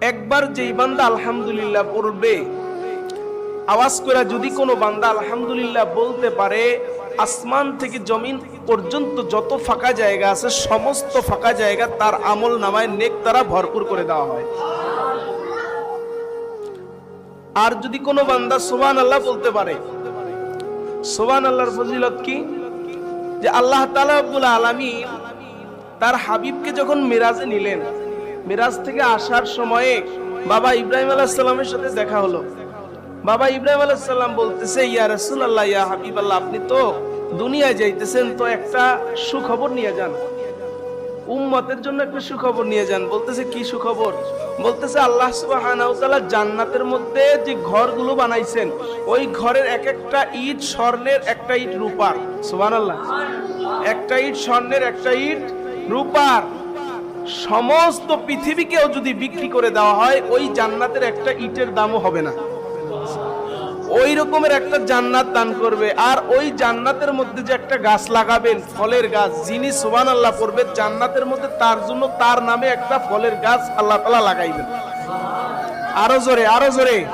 একবার যেই বান্দা আলহামদুলিল্লাহ পড়বে, আওয়াজ করে যদি কোনো বান্দা আলহামদুলিল্লাহ বলতে পারে, আসমান থেকে জমিন পর্যন্ত যত ফাঁকা জায়গা আছে, সমস্ত ফাঁকা জায়গা তার আমল নামায় নেক তারা ভরপুর করে দেওয়া হয়। আর যদি কোনো বান্দা সোবান আল্লাহ বলতে পারে সোবান আল্লাহর ফজিলত কি? যে আল্লাহ তালা আব্দুল আলমী তার হাবিবকে যখন মিরাজে নিলেন মিরাজ থেকে আসার সময়ে বাবা ইব্রাহিম আলাহিসাল্লামের সাথে দেখা হলো। বাবা ইব্রাহিম আলাইসাল্লাম বলতেছে, ইয়া রসুল আল্লাহ ইয়া হাবিব আল্লাহ আপনি তো দুনিয়ায় যাইতেছেন, তো একটা সুখবর নিয়ে যান। উম্মতের জন্য একটা সুখবর নিয়ে যান। বলতেছে, কি সুখবর? বলতেছে, আল্লাহ সুবহানাহু ওয়া জান্নাতের মধ্যে যে ঘরগুলো বানাইছেন, ওই ঘরের এক একটা ইট স্বর্ণের একটা ইট রূপার। সুবহানাল্লাহ। একটা ইট স্বর্ণের একটা ইট রূপার। সমস্ত পৃথিবীকেও যদি বিক্রি করে দেওয়া হয়, ওই জান্নাতের একটা ইটের দামও হবে না। ওই রকমের একটা জান্নাত দান করবে। আর ওই জান্নাতের মধ্যে যে একটা গাছ লাগাবেন, ফলের গাছ, যিনি সোবান আল্লাহ করবে জান্নাতের মধ্যে তার জন্য তার নামে একটা ফলের গাছ আল্লাহ তালা লাগাইবেন। আরও জোরে আরও জোরে।